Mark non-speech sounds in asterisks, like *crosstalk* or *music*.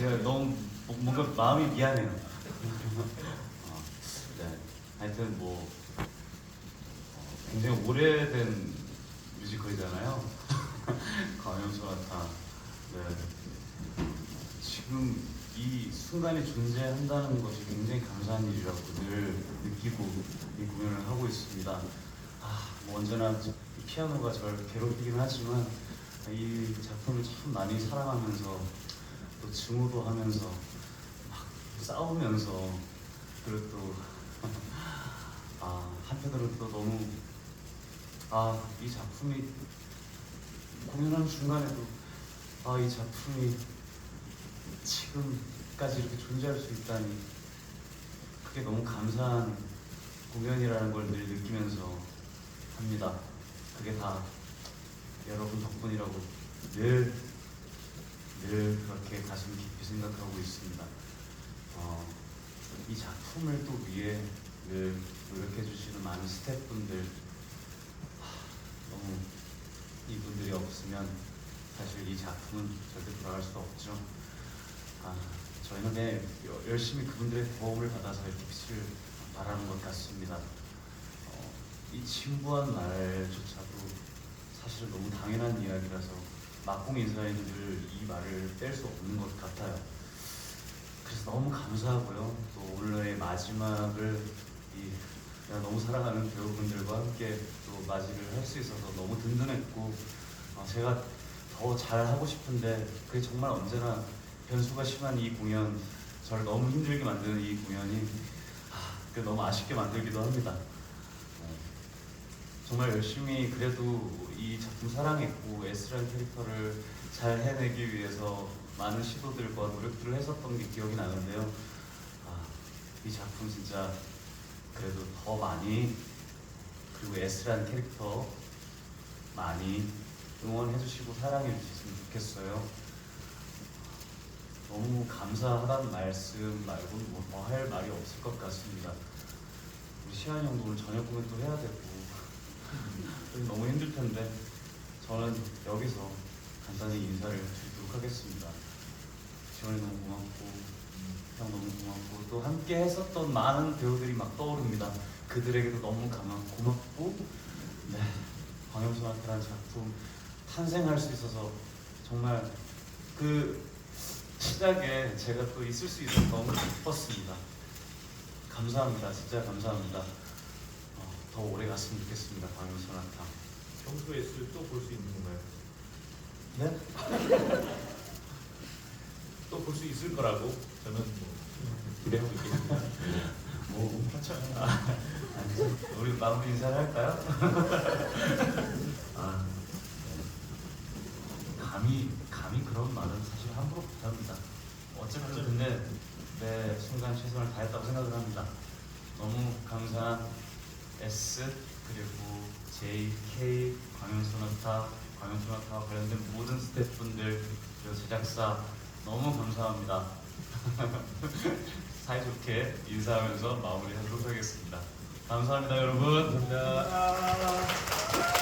제가 너무 뭐- 뭔가 마음이 미안해요. 어, 네. 하여튼 뭐 어, 굉장히 오래된 뮤지컬이잖아요. *laughs* 과연소나타. 네. 지금 이 순간이 존재한다는 것이 굉장히 감사한 일이라고 늘 느끼고 이 공연을 하고 있습니다. 아, 뭐 언제나 이 피아노가 저를 괴롭히긴 하지만 이 작품을 참 많이 사랑하면서 또 증오도 하면서 막 싸우면서 그리고 또 *laughs* 아, 한편으로는 또 너무 아, 이 작품이 공연하는 중간에도 아, 이 작품이 지금까지 이렇게 존재할 수 있다니 그게 너무 감사한 공연이라는 걸 늘 느끼면서 합니다. 그게 다 여러분 덕분이라고 늘, 늘 그렇게 가슴 깊이 생각하고 있습니다. 어, 이 작품을 또 위해 늘 노력해 주시는 많은 스태프분들 하, 너무 이분들이 없으면 사실 이 작품은 절대 돌아갈 수가 없죠. 아, 저희는 여- 열심히 그분들의 도움을 받아서 이렇게 빛을 발하는 것 같습니다. 어, 이 진부한 말조차도 사실은 너무 당연한 이야기라서 막공 늘이 말을 뗄 수 없는 것 같아요. 그래서 너무 감사하고요. 또 오늘의 마지막을 이 내가 너무 사랑하는 배우분들과 함께 또 맞이를 할 수 있어서 너무 든든했고 어, 제가 더 잘하고 싶은데 그게 정말 언제나 변수가 심한 이 공연 저를 너무 힘들게 만드는 이 공연이 아, 그 너무 아쉽게 만들기도 합니다. 어, 정말 열심히 그래도 이 작품 사랑했고 S라는 캐릭터를 잘 해내기 위해서 많은 시도들과 노력들을 했었던 게 기억이 나는데요. 아, 이 작품 진짜 그래도 더 많이 그리고 S라는 캐릭터 많이 응원해 주시고 사랑해 주셨으면 좋겠어요. 너무 감사하다는 말씀 말고는 뭐더 할 말이 없을 것 같습니다. 우리 시환이 형도 오늘 저녁 공연 또 해야 되고 텐데 저는 여기서 간단히 인사를 드리도록 하겠습니다. 지원이 너무 고맙고 형 너무 고맙고 또 함께 했었던 많은 배우들이 막 떠오릅니다. 그들에게도 너무 감사 고맙고 네 광영소나타라는 작품 탄생할 수 있어서 정말 그 시작에 제가 또 있을 수 있어서 너무 기뻤습니다. 감사합니다. 진짜 감사합니다. 어, 더 오래 갔으면 좋겠습니다. 광영소나 타. 평소에 또볼 수 있는 건가요? 네? *laughs* 또 볼 수 있을 거라고 저는 뭐 기대하고 있겠습니다. *laughs* 뭐 그렇죠. *laughs* 아, 우리 마무리 인사를 할까요? 아, 네. 감히 감히 그런 말은 사실 함부로 못합니다. 어쨌든 근데 내 순간 최선을 다했다고 생각을 합니다. 너무 감사한 S 그리고 J, K, 광영소나타, 광영소나타와 관련된 모든 스태프분들 그리고 제작사 너무 감사합니다. *laughs* 사이좋게 인사하면서 마무리하도록 하겠습니다. 감사합니다, 여러분. 감사합니다.